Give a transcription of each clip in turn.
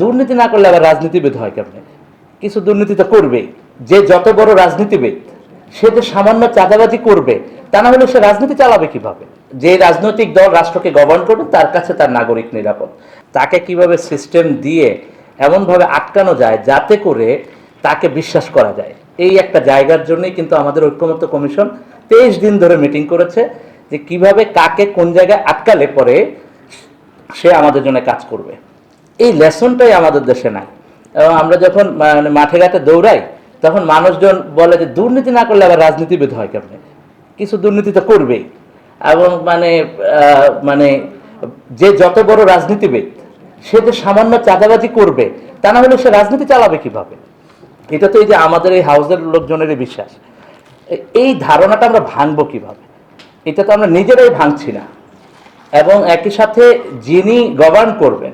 দুর্নীতি না করলে আবার রাজনীতিবিদ হয় কেমনে? কিছু দুর্নীতি তো করবেই। যে যত বড় রাজনীতিবিদ, সে যে সামান্য চাঁদাবাজি করবে, তা না হলে সে রাজনীতি চালাবে কীভাবে? যে রাজনৈতিক দল রাষ্ট্রকে গভর্ন করবে তার কাছে তার নাগরিক নিরাপদ। তাকে কীভাবে সিস্টেম দিয়ে এমনভাবে আটকানো যায় যাতে করে তাকে বিশ্বাস করা যায়? এই একটা জায়গার জন্যই কিন্তু আমাদের ঐক্যমত্য কমিশন তেইশ দিন ধরে মিটিং করেছে যে কীভাবে কাকে কোন জায়গায় আটকালে পরে সে আমাদের জন্য কাজ করবে। এই লেসনটাই আমাদের দেশে নাই। এবং আমরা যখন মানে মাঠে ঘাটে দৌড়াই, তখন মানুষজন বলে যে দুর্নীতি না করলে আবার রাজনীতিবিদ হয় কেমনে? কিছু দুর্নীতি তো করবেই। এবং মানে মানে যে যত বড় রাজনীতিবিদ, সে যে সামান্য চাঁদাবাজি করবে, তা না হলে সে রাজনীতি চালাবে কীভাবে? এটা তো এই যে আমাদের এই হাউসের লোকজনেরই বিশ্বাস। এই ধারণাটা আমরা ভাঙবো কীভাবে? এটা তো আমরা নিজেরাই ভাঙছি না। এবং একই সাথে যিনি গভর্ন করবেন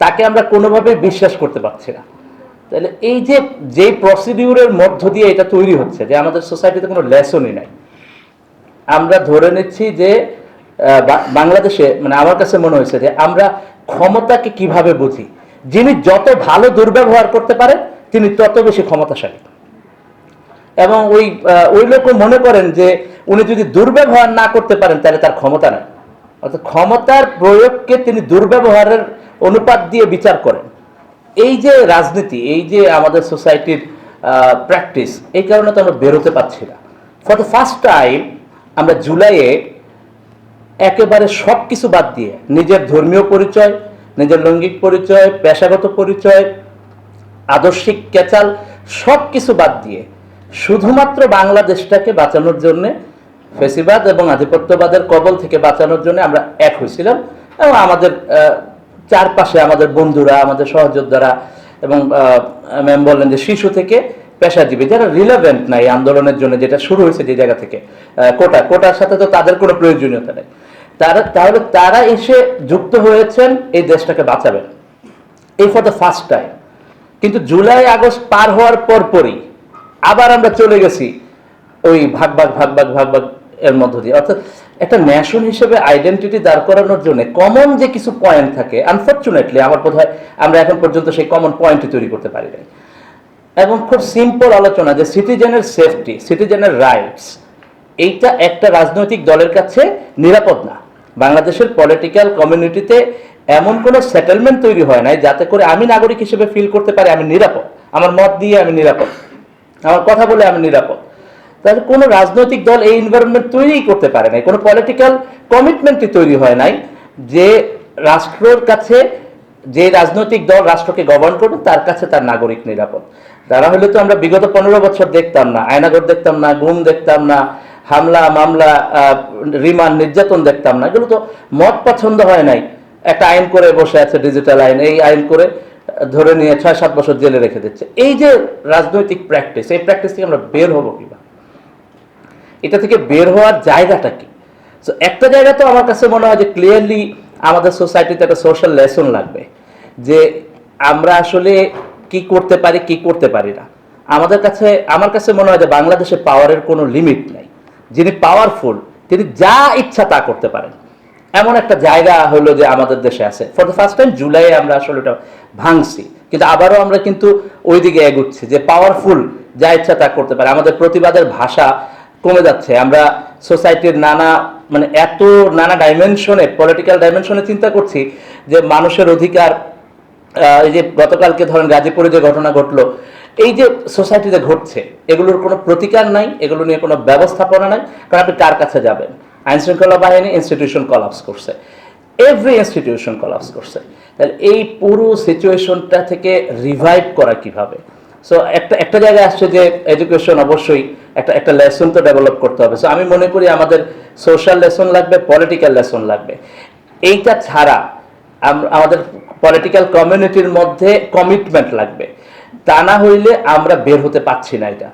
তাকে আমরা কোনোভাবে বিশ্বাস করতে পারছি না। তাহলে এই যে যেই প্রসিডিউরের মধ্য দিয়ে এটা তৈরি হচ্ছে যে আমাদের সোসাইটিতে কোনো লেসনই নাই। আমরা ধরে নিচ্ছি যে বাংলাদেশে মানে আমার কাছে মনে হয়েছে যে আমরা ক্ষমতাকে কীভাবে বুঝি? যিনি যত ভালো দুর্ব্যবহার করতে পারে, তিনি তত বেশি ক্ষমতাশালী। এবং ওই ওই লোকও মনে করেন যে, উনি যদি দুর্ব্যবহার না করতে পারেন, তাহলে তার ক্ষমতা নাই। অর্থাৎ ক্ষমতার প্রয়োগকে তিনি দুর্ব্যবহারের অনুপাত দিয়ে বিচার করেন। এই যে রাজনীতি, এই যে আমাদের সোসাইটির প্র্যাকটিস এই কারণে তো আমরা বেরোতে পারছি না। ফর দ্য ফার্স্ট টাইম আমরা জুলাইয়ে একেবারে সব কিছু বাদ দিয়ে নিজের ধর্মীয় পরিচয়, নিজের লৈঙ্গিক পরিচয়, পেশাগত পরিচয়, আদর্শিক ক্যাচাল সব কিছু বাদ দিয়ে শুধুমাত্র বাংলাদেশটাকে বাঁচানোর জন্য ফেসিবাদ এবং আধিপত্যবাদের কবল থেকে বাঁচানোর জন্য আমরা এক হয়েছিলাম এবং আমাদের চারপাশে আমাদের বন্ধুরা, আমাদের সহযোদ্ধারা এবং ম্যাম বললেন যে শিশু থেকে পেশাজীবী, যারা রিলেভেন্ট নাই আন্দোলনের জন্য যেটা শুরু হয়েছে যে জায়গা থেকে কোটা, কোটার সাথে তো তাদের কোনো প্রয়োজনীয়তা নেই। তারা, তাহলে তারা এসে যুক্ত হয়েছেন, এই দেশটাকে বাঁচাবেন। এই ফর দ্য ফার্স্ট টাইম কিন্তু জুলাই, আগস্ট পার হওয়ার পরপরই আবার আমরা চলে গেছি, ওই ভাগ ভাগ ভাগ ভাগ ভাগ ভাগ এর মধ্য দিয়ে। অর্থাৎ একটা ন্যাশন হিসেবে আইডেন্টিটি দাঁড় করানোর জন্য কমন যে কিছু পয়েন্ট থাকে আনফর্চুনেটলি আমার বোধ হয় আমরা এখন পর্যন্ত সেই কমন পয়েন্টই তৈরি করতে পারি নাই। এবং খুব সিম্পল আলোচনা যে সিটিজেনের সেফটি সিটিজেনের রাইটস এইটা একটা রাজনৈতিক দলের কাছে নিরাপদ না। বাংলাদেশের পলিটিক্যাল কমিউনিটিতে এমন কোনো সেটেলমেন্ট তৈরি হয় নাই যাতে করে আমি নাগরিক হিসেবে ফিল করতে পারি আমি নিরাপদ। আমার মত দিয়ে আমি নিরাপদ। আমার কথা বলে আমি নিরাপদ। তাহলে কোনো রাজনৈতিক দল এই এনভায়রনমেন্ট তৈরিই করতে পারে নাই, কোনো পলিটিক্যাল কমিটমেন্টই তৈরি হয় নাই যে রাষ্ট্রের কাছে, যে রাজনৈতিক দল রাষ্ট্রকে গভর্ন করবে, তার কাছে তার নাগরিক নিরাপদ। তারা হলে তো আমরা বিগত পনেরো বছর দেখতাম না আয়নাগর দেখতাম না, গুম দেখতাম না, হামলা, মামলা রিমান্ড, নির্যাতন দেখতাম না, এগুলো তো মত পছন্দ হয় নাই। একটা আইন করে বসে আছে ডিজিটাল আইন, এই আইন করে ধরে নিয়ে ছয় সাত বছর জেলে রেখে দিচ্ছে। এই যে রাজনৈতিক প্র্যাকটিস এই প্র্যাকটিস থেকে আমরা বের হব কীভাবে? এটা থেকে বের হওয়ার জায়গাটা কি? So, একটা জায়গা তো আমার কাছে মনে হয় যে ক্লিয়ারলি আমাদের সোসাইটিতে একটা সোশ্যাল লেসন লাগবে যে আমরা আসলে কি করতে পারি কি করতে পারি না। আমাদের কাছে আমার কাছে মনে হয় যে বাংলাদেশে পাওয়ারের কোনো লিমিট নাই। যিনি পাওয়ারফুল তিনি যা ইচ্ছা তা করতে পারেন। এমন একটা জায়গা হলো যে আমাদের দেশে আছে। ফর দ্য ফার্স্ট টাইম জুলাইয়ে আমরা আসলে ওটা ভাঙছি। কিন্তু আবারও আমরা কিন্তু ওই দিকে এগুচ্ছি যে পাওয়ারফুল যা ইচ্ছা তা করতে পারে। আমাদের প্রতিবাদের ভাষা কমে যাচ্ছে। আমরা সোসাইটির নানা মানে এত নানা ডাইমেনশনে পলিটিক্যাল ডাইমেনশনে চিন্তা করছি যে মানুষের অধিকার এই যে গতকালকে ধরেন গাজীপুরে যে ঘটনা ঘটলো, এই যে সোসাইটিতে ঘটছে, এগুলোর কোনো প্রতিকার নাই, এগুলো নিয়ে কোনো ব্যবস্থাপনা নাই। কারণ আপনি কার কাছে যাবেন? আইন শৃঙ্খলা বাহিনী ইনস্টিটিউশন কলাপস করছে। এভরি ইনস্টিটিউশন কলাপস করছে। তাহলে এই পুরো সিচুয়েশনটা থেকে রিভাইভ করা কীভাবে? সো একটা একটা জায়গায় আসছে যে এডুকেশন অবশ্যই একটা একটা লেসন তো ডেভেলপ করতে হবে। সো আমি মনে করি আমাদের সোশ্যাল লেসন লাগবে পলিটিক্যাল লেসন লাগবে। এইটা ছাড়া আমাদের পলিটিক্যাল কমিউনিটির মধ্যে কমিটমেন্ট লাগবে। তা না হইলে আমরা বের হতে পারছি না এটা।